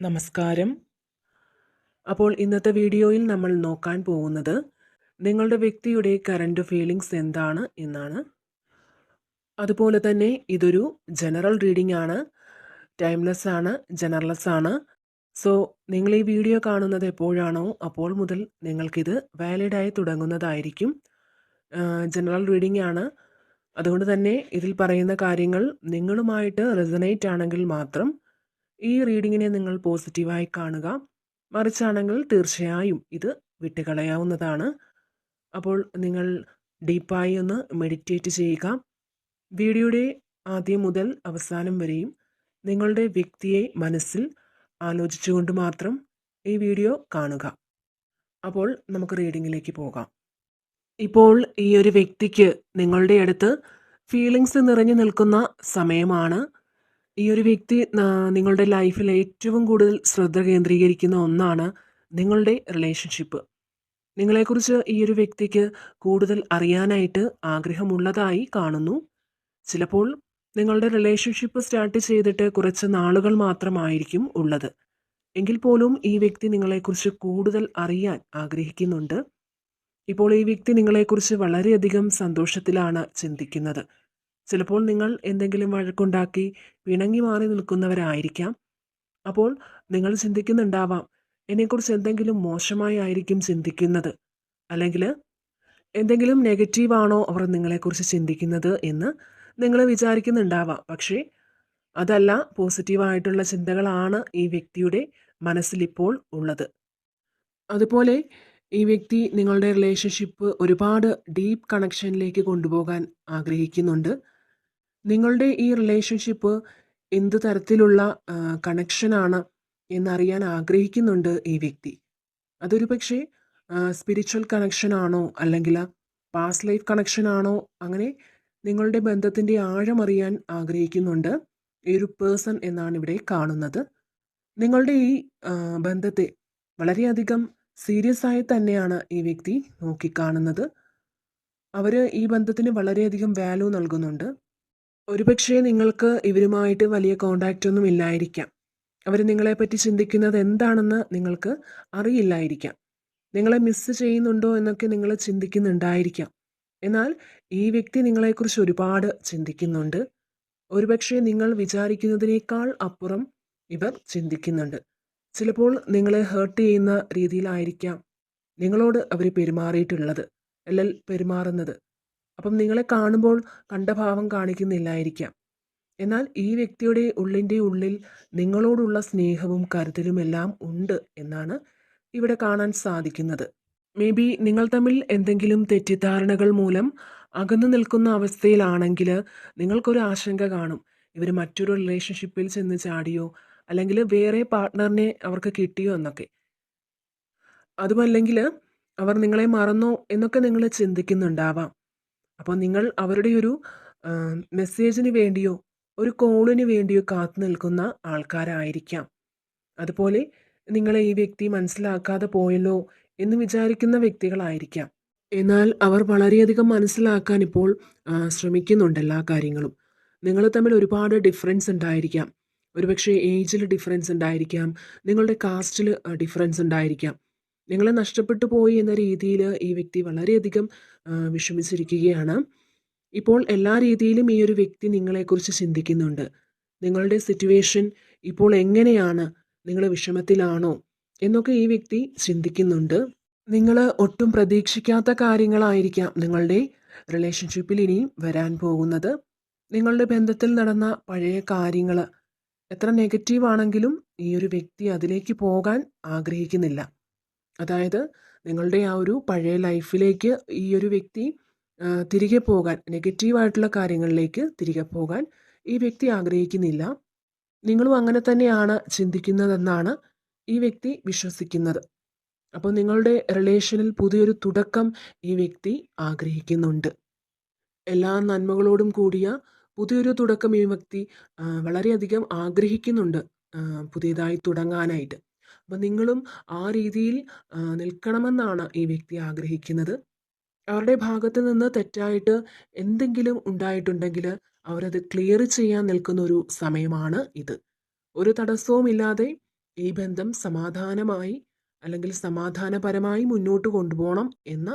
നമസ്കാരം. അപ്പോൾ ഇന്നത്തെ വീഡിയോയിൽ നമ്മൾ നോക്കാൻ പോകുന്നത് നിങ്ങളുടെ വ്യക്തിയുടെ കറന്റ് ഫീലിങ്സ് എന്താണ് എന്നാണ്. അതുപോലെ തന്നെ ഇതൊരു ജനറൽ റീഡിംഗ് ആണ്. ടൈംലെസ് ആണ് ജനറൽലെസ് ആണ്. സോ നിങ്ങൾ ഈ വീഡിയോ കാണുന്നത് എപ്പോഴാണോ അപ്പോൾ മുതൽ നിങ്ങൾക്കിത് വാലിഡായി തുടങ്ങുന്നതായിരിക്കും. ജനറൽ റീഡിംഗ് ആണ്. അതുകൊണ്ട് തന്നെ ഇതിൽ പറയുന്ന കാര്യങ്ങൾ നിങ്ങളുമായിട്ട് റെസനേറ്റ് ആണെങ്കിൽ മാത്രം ഈ റീഡിങ്ങിനെ നിങ്ങൾ പോസിറ്റീവായി കാണുക. മറിച്ചാണെങ്കിൽ തീർച്ചയായും ഇത് വിട്ടുകളയാവുന്നതാണ്. അപ്പോൾ നിങ്ങൾ ഡീപ്പായി ഒന്ന് മെഡിറ്റേറ്റ് ചെയ്യുക. വീഡിയോയുടെ ആദ്യം മുതൽ അവസാനം വരെയും നിങ്ങളുടെ വ്യക്തിയെ മനസ്സിൽ ആലോചിച്ചുകൊണ്ട് മാത്രം ഈ വീഡിയോ കാണുക. അപ്പോൾ നമുക്ക് റീഡിങ്ങിലേക്ക് പോകാം. ഇപ്പോൾ ഈ ഒരു വ്യക്തിക്ക് നിങ്ങളുടെ അടുത്ത് ഫീലിങ്സ് നിറഞ്ഞു നിൽക്കുന്ന സമയമാണ്. ഈ ഒരു വ്യക്തി നിങ്ങളുടെ ലൈഫിൽ ഏറ്റവും കൂടുതൽ ശ്രദ്ധ കേന്ദ്രീകരിക്കുന്ന ഒന്നാണ് നിങ്ങളുടെ റിലേഷൻഷിപ്പ്. നിങ്ങളെക്കുറിച്ച് ഈ ഒരു വ്യക്തിക്ക് കൂടുതൽ അറിയാനായിട്ട് ആഗ്രഹമുള്ളതായി കാണുന്നു. ചിലപ്പോൾ നിങ്ങളുടെ റിലേഷൻഷിപ്പ് സ്റ്റാർട്ട് ചെയ്തിട്ട് കുറച്ച് നാളുകൾ മാത്രമായിരിക്കും ഉള്ളത്. എങ്കിൽ പോലും ഈ വ്യക്തി നിങ്ങളെക്കുറിച്ച് കൂടുതൽ അറിയാൻ ആഗ്രഹിക്കുന്നുണ്ട്. ഇപ്പോൾ ഈ വ്യക്തി നിങ്ങളെക്കുറിച്ച് വളരെയധികം സന്തോഷത്തിലാണ് ചിന്തിക്കുന്നത്. ചിലപ്പോൾ നിങ്ങൾ എന്തെങ്കിലും വഴക്കുണ്ടാക്കി പിണങ്ങി മാറി നിൽക്കുന്നവരായിരിക്കാം. അപ്പോൾ നിങ്ങൾ ചിന്തിക്കുന്നുണ്ടാവാം എന്നെക്കുറിച്ച് എന്തെങ്കിലും മോശമായി ആയിരിക്കും ചിന്തിക്കുന്നത്. അല്ലെങ്കിൽ എന്തെങ്കിലും നെഗറ്റീവാണോ അവർ നിങ്ങളെക്കുറിച്ച് ചിന്തിക്കുന്നത് എന്ന് നിങ്ങൾ വിചാരിക്കുന്നുണ്ടാവാം. പക്ഷേ അതല്ല പോസിറ്റീവായിട്ടുള്ള ചിന്തകളാണ് ഈ വ്യക്തിയുടെ മനസ്സിലിപ്പോൾ ഉള്ളത്. അതുപോലെ ഈ വ്യക്തി നിങ്ങളുടെ റിലേഷൻഷിപ്പ് ഒരുപാട് ഡീപ്പ് കണക്ഷനിലേക്ക് കൊണ്ടുപോകാൻ ആഗ്രഹിക്കുന്നുണ്ട്. നിങ്ങളുടെ ഈ റിലേഷൻഷിപ്പ് എന്ത് തരത്തിലുള്ള കണക്ഷനാണ് എന്നറിയാൻ ആഗ്രഹിക്കുന്നുണ്ട് ഈ വ്യക്തി. അതൊരു പക്ഷേ സ്പിരിച്വൽ കണക്ഷനാണോ അല്ലെങ്കിൽ പാസ്റ്റ് ലൈഫ് കണക്ഷനാണോ അങ്ങനെ നിങ്ങളുടെ ബന്ധത്തിന്റെ ആഴം അറിയാൻ ആഗ്രഹിക്കുന്നുണ്ട് ഈ ഒരു പേഴ്സൺ എന്നാണ് ഇവിടെ കാണുന്നത്. നിങ്ങളുടെ ഈ ബന്ധത്തെ വളരെയധികം സീരിയസ് ആയി തന്നെയാണ് ഈ വ്യക്തി നോക്കിക്കാണുന്നത്. അവർ ഈ ബന്ധത്തിന് വളരെയധികം വാല്യൂ നൽകുന്നുണ്ട്. ഒരുപക്ഷേ നിങ്ങൾക്ക് ഇവരുമായിട്ട് വലിയ കോണ്ടാക്റ്റ് ഒന്നും ഇല്ലായിരിക്കാം. അവർ നിങ്ങളെപ്പറ്റി ചിന്തിക്കുന്നത് എന്താണെന്ന് നിങ്ങൾക്ക് അറിയില്ലായിരിക്കാം. നിങ്ങളെ മിസ് ചെയ്യുന്നുണ്ടോ എന്നൊക്കെ നിങ്ങൾ ചിന്തിക്കുന്നുണ്ടായിരിക്കാം. എന്നാൽ ഈ വ്യക്തി നിങ്ങളെക്കുറിച്ച് ഒരുപാട് ചിന്തിക്കുന്നുണ്ട്. ഒരുപക്ഷെ നിങ്ങൾ വിചാരിക്കുന്നതിനേക്കാൾ അപ്പുറം ഇവർ ചിന്തിക്കുന്നുണ്ട്. ചിലപ്പോൾ നിങ്ങളെ ഹേർട്ട് ചെയ്യുന്ന രീതിയിലായിരിക്കാം നിങ്ങളോട് അവർ പെരുമാറിയിട്ടുള്ളത് അല്ലെങ്കിൽ പെരുമാറുന്നത്. അപ്പം നിങ്ങളെ കാണുമ്പോൾ കണ്ട ഭാവം കാണിക്കുന്നില്ലായിരിക്കാം. എന്നാൽ ഈ വ്യക്തിയുടെ ഉള്ളിന്റെ ഉള്ളിൽ നിങ്ങളോടുള്ള സ്നേഹവും കരുതലുമെല്ലാം ഉണ്ട് എന്നാണ് ഇവിടെ കാണാൻ സാധിക്കുന്നത്. മേ ബി നിങ്ങൾ തമ്മിൽ എന്തെങ്കിലും തെറ്റിദ്ധാരണകൾ മൂലം അകന്നു നിൽക്കുന്ന അവസ്ഥയിലാണെങ്കിൽ നിങ്ങൾക്കൊരു ആശങ്ക കാണും. ഇവർ മറ്റൊരു റിലേഷൻഷിപ്പിൽ ചെന്ന് ചാടിയോ അല്ലെങ്കിൽ വേറെ പാർട്ട്ണറിനെ അവർക്ക് കിട്ടിയോ എന്നൊക്കെ. അതുമല്ലെങ്കിൽ അവർ നിങ്ങളെ മറന്നോ എന്നൊക്കെ നിങ്ങൾ ചിന്തിക്കുന്നുണ്ടാവാം. അപ്പോൾ നിങ്ങൾ അവരുടെ ഒരു മെസ്സേജിന് വേണ്ടിയോ ഒരു കോളിന് വേണ്ടിയോ കാത്തു നിൽക്കുന്ന ആൾക്കാരായിരിക്കാം. അതുപോലെ നിങ്ങളെ ഈ വ്യക്തി മനസ്സിലാക്കാതെ പോയല്ലോ എന്ന് വിചാരിക്കുന്ന വ്യക്തികളായിരിക്കാം. എന്നാൽ അവർ വളരെയധികം മനസ്സിലാക്കാൻ ഇപ്പോൾ ശ്രമിക്കുന്നുണ്ട് എല്ലാ കാര്യങ്ങളും. നിങ്ങൾ തമ്മിൽ ഒരുപാട് ഡിഫറൻസ് ഉണ്ടായിരിക്കാം. ഒരുപക്ഷെ ഏജിൽ ഡിഫറൻസ് ഉണ്ടായിരിക്കാം. നിങ്ങളുടെ കാസ്റ്റിൽ ഡിഫറൻസ് ഉണ്ടായിരിക്കാം. നിങ്ങളെ നഷ്ടപ്പെട്ടു പോയി എന്ന രീതിയിൽ ഈ വ്യക്തി വളരെയധികം വിഷമിച്ചിരിക്കുകയാണ്. ഇപ്പോൾ എല്ലാ രീതിയിലും ഈ ഒരു വ്യക്തി നിങ്ങളെക്കുറിച്ച് ചിന്തിക്കുന്നുണ്ട്. നിങ്ങളുടെ സിറ്റുവേഷൻ ഇപ്പോൾ എങ്ങനെയാണ്? നിങ്ങൾ വിഷമത്തിലാണോ? എന്നൊക്കെ ഈ വ്യക്തി ചിന്തിക്കുന്നുണ്ട്. നിങ്ങൾ ഒട്ടും പ്രതീക്ഷിക്കാത്ത കാര്യങ്ങളായിരിക്കാം നിങ്ങളുടെ റിലേഷൻഷിപ്പിൽ ഇനിയും വരാൻ പോകുന്നത്. നിങ്ങളുടെ ബന്ധത്തിൽ നടന്ന പഴയ കാര്യങ്ങൾ എത്ര നെഗറ്റീവ് ആണെങ്കിലും ഈ ഒരു വ്യക്തി അതിലേക്ക് പോകാൻ ആഗ്രഹിക്കുന്നില്ല. അതായത് നിങ്ങളുടെ ആ ഒരു പഴയ ലൈഫിലേക്ക് ഈ ഒരു വ്യക്തി തിരികെ പോകാൻ നെഗറ്റീവായിട്ടുള്ള കാര്യങ്ങളിലേക്ക് തിരികെ പോകാൻ ഈ വ്യക്തി ആഗ്രഹിക്കുന്നില്ല. നിങ്ങളും അങ്ങനെ തന്നെയാണ് ചിന്തിക്കുന്നതെന്നാണ് ഈ വ്യക്തി വിശ്വസിക്കുന്നത്. അപ്പോൾ നിങ്ങളുടെ റിലേഷനിൽ പുതിയൊരു തുടക്കം ഈ വ്യക്തി ആഗ്രഹിക്കുന്നുണ്ട്. എല്ലാ നന്മകളോടും കൂടിയ പുതിയൊരു തുടക്കം ഈ വ്യക്തി വളരെയധികം ആഗ്രഹിക്കുന്നുണ്ട് പുതിയതായി തുടങ്ങാനായിട്ട്. അപ്പം നിങ്ങളും ആ രീതിയിൽ നിൽക്കണമെന്നാണ് ഈ വ്യക്തി ആഗ്രഹിക്കുന്നത്. അവരുടെ ഭാഗത്ത് നിന്ന് തെറ്റായിട്ട് എന്തെങ്കിലും ഉണ്ടായിട്ടുണ്ടെങ്കിൽ അവരത് ക്ലിയർ ചെയ്യാൻ നിൽക്കുന്ന ഒരു സമയമാണ് ഇത്. ഒരു തടസ്സവുമില്ലാതെ ഈ ബന്ധം സമാധാനമായി അല്ലെങ്കിൽ സമാധാനപരമായി മുന്നോട്ട് കൊണ്ടുപോകണം എന്ന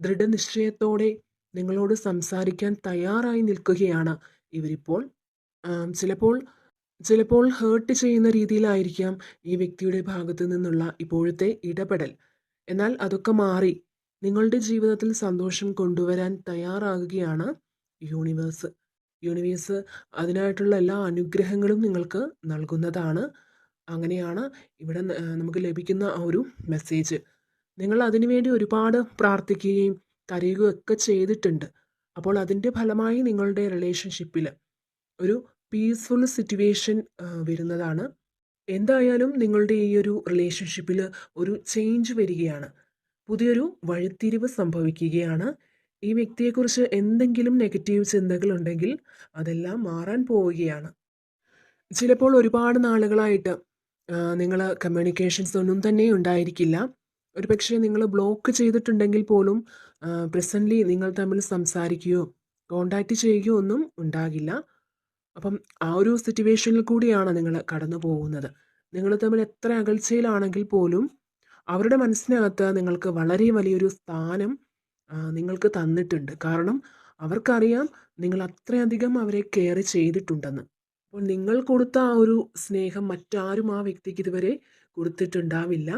ദൃഢനിശ്ചയത്തോടെ നിങ്ങളോട് സംസാരിക്കാൻ തയ്യാറായി നിൽക്കുകയാണ് ഇവരിപ്പോൾ. ചിലപ്പോൾ ചിലപ്പോൾ ഹേർട്ട് ചെയ്യുന്ന രീതിയിലായിരിക്കാം ഈ വ്യക്തിയുടെ ഭാഗത്തു നിന്നുള്ള ഇപ്പോഴത്തെ ഇടപെടൽ. എന്നാൽ അതൊക്കെ മാറി നിങ്ങളുടെ ജീവിതത്തിൽ സന്തോഷം കൊണ്ടുവരാൻ തയ്യാറാകുകയാണ് യൂണിവേഴ്സ് യൂണിവേഴ്സ് അതിനായിട്ടുള്ള എല്ലാ അനുഗ്രഹങ്ങളും നിങ്ങൾക്ക് നൽകുന്നതാണ്. അങ്ങനെയാണ് ഇവിടെ നമുക്ക് ലഭിക്കുന്ന ആ ഒരു മെസ്സേജ് നിങ്ങൾ അതിനുവേണ്ടി ഒരുപാട് പ്രാർത്ഥിക്കുകയും കരയുകയും ഒക്കെ ചെയ്തിട്ടുണ്ട്. അപ്പോൾ അതിന്റെ ഫലമായി നിങ്ങളുടെ റിലേഷൻഷിപ്പിൽ ഒരു പീസ്ഫുൾ സിറ്റുവേഷൻ വരുന്നതാണ്. എന്തായാലും നിങ്ങളുടെ ഈ ഒരു റിലേഷൻഷിപ്പിൽ ഒരു ചേഞ്ച് വരികയാണ്. പുതിയൊരു വഴിത്തിരിവ് സംഭവിക്കുകയാണ്. ഈ വ്യക്തിയെക്കുറിച്ച് എന്തെങ്കിലും നെഗറ്റീവ് ചിന്തകളുണ്ടെങ്കിൽ അതെല്ലാം മാറാൻ പോവുകയാണ്. ചിലപ്പോൾ ഒരുപാട് നാളുകളായിട്ട് നിങ്ങൾ കമ്മ്യൂണിക്കേഷൻസ് ഒന്നും തന്നെ ഉണ്ടായിരിക്കില്ല. ഒരു പക്ഷേ നിങ്ങൾ ബ്ലോക്ക് ചെയ്തിട്ടുണ്ടെങ്കിൽ പോലും പ്രസന്റ്ലി നിങ്ങൾ തമ്മിൽ സംസാരിക്കുകയോ കോണ്ടാക്റ്റ് ചെയ്യുകയോ ഒന്നും ഉണ്ടാകില്ല. അപ്പം ആ ഒരു സിറ്റുവേഷനിൽ കൂടിയാണ് നിങ്ങൾ കടന്നു പോകുന്നത്. നിങ്ങൾ തമ്മിൽ എത്ര അകൽച്ചയിലാണെങ്കിൽ പോലും അവരുടെ മനസ്സിനകത്ത് നിങ്ങൾക്ക് വളരെ വലിയൊരു സ്ഥാനം നിങ്ങൾക്ക് തന്നിട്ടുണ്ട്. കാരണം അവർക്കറിയാം നിങ്ങൾ അത്രയധികം അവരെ കെയർ ചെയ്തിട്ടുണ്ടെന്ന്. അപ്പോൾ നിങ്ങൾ കൊടുത്ത ആ ഒരു സ്നേഹം മറ്റാരും ആ വ്യക്തിക്ക് ഇതുവരെ കൊടുത്തിട്ടുണ്ടാവില്ല.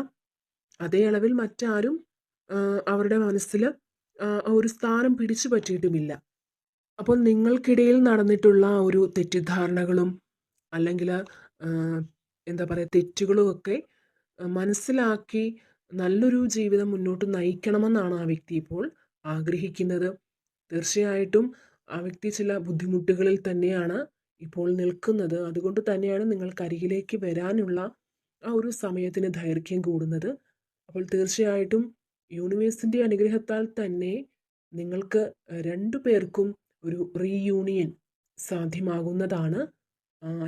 അതേ അളവിൽ മറ്റാരും അവരുടെ മനസ്സിൽ ഒരു സ്ഥാനം പിടിച്ചു പറ്റിയിട്ടുമില്ല. അപ്പോൾ നിങ്ങൾക്കിടയിൽ നടന്നിട്ടുള്ള ഒരു തെറ്റിദ്ധാരണകളും അല്ലെങ്കിൽ എന്താ പറയുക തെറ്റുകളും ഒക്കെ മനസ്സിലാക്കി നല്ലൊരു ജീവിതം മുന്നോട്ട് നയിക്കണമെന്നാണ് ആ വ്യക്തി ഇപ്പോൾ ആഗ്രഹിക്കുന്നത്. തീർച്ചയായിട്ടും ആ വ്യക്തി ചില ബുദ്ധിമുട്ടുകളിൽ തന്നെയാണ് ഇപ്പോൾ നിൽക്കുന്നത്. അതുകൊണ്ട് തന്നെയാണ് നിങ്ങൾക്കരികിലേക്ക് വരാനുള്ള ആ ഒരു സമയത്തിന് ദൈർഘ്യം കൂടുന്നത്. അപ്പോൾ തീർച്ചയായിട്ടും യൂണിവേഴ്സിന്റെ അനുഗ്രഹത്താൽ തന്നെ നിങ്ങൾക്ക് രണ്ടു പേർക്കും ഒരു റീയൂണിയൻ സാധ്യമാകുന്നതാണ്.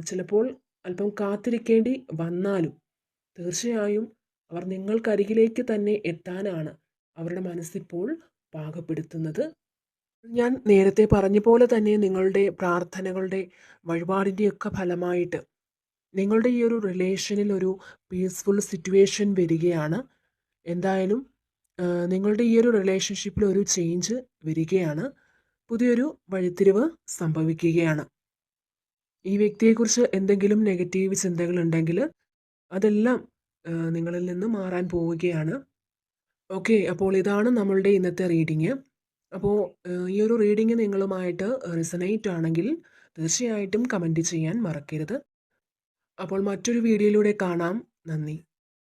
ചിലപ്പോൾ അല്പം കാത്തിരിക്കേണ്ടി വന്നാലും തീർച്ചയായും അവർ നിങ്ങൾക്കരികിലേക്ക് തന്നെ എത്താനാണ് അവരുടെ മനസ്സിപ്പോൾ പാകപ്പെടുത്തുന്നത്. ഞാൻ നേരത്തെ പറഞ്ഞ പോലെ തന്നെ നിങ്ങളുടെ പ്രാർത്ഥനകളുടെ വഴിപാടിന്റെയൊക്കെ ഫലമായിട്ട് നിങ്ങളുടെ ഈ ഒരു റിലേഷനിൽ ഒരു പീസ്ഫുൾ സിറ്റുവേഷൻ വരികയാണ്. എന്തായാലും നിങ്ങളുടെ ഈ ഒരു റിലേഷൻഷിപ്പിൽ ഒരു ചേഞ്ച് വരികയാണ്. പുതിയൊരു വഴിത്തിരിവ് സംഭവിക്കുകയാണ്. ഈ വ്യക്തിയെക്കുറിച്ച് എന്തെങ്കിലും നെഗറ്റീവ് ചിന്തകളുണ്ടെങ്കിൽ അതെല്ലാം നിങ്ങളിൽ നിന്ന് മാറാൻ പോവുകയാണ്. ഓക്കെ അപ്പോൾ ഇതാണ് നമ്മളുടെ ഇന്നത്തെ റീഡിങ്. അപ്പോൾ ഈ ഒരു റീഡിങ് നിങ്ങളുമായിട്ട് റിസനേറ്റ് ആണെങ്കിൽ തീർച്ചയായിട്ടും കമന്റ് ചെയ്യാൻ മറക്കരുത്. അപ്പോൾ മറ്റൊരു വീഡിയോയിലൂടെ കാണാം. നന്ദി.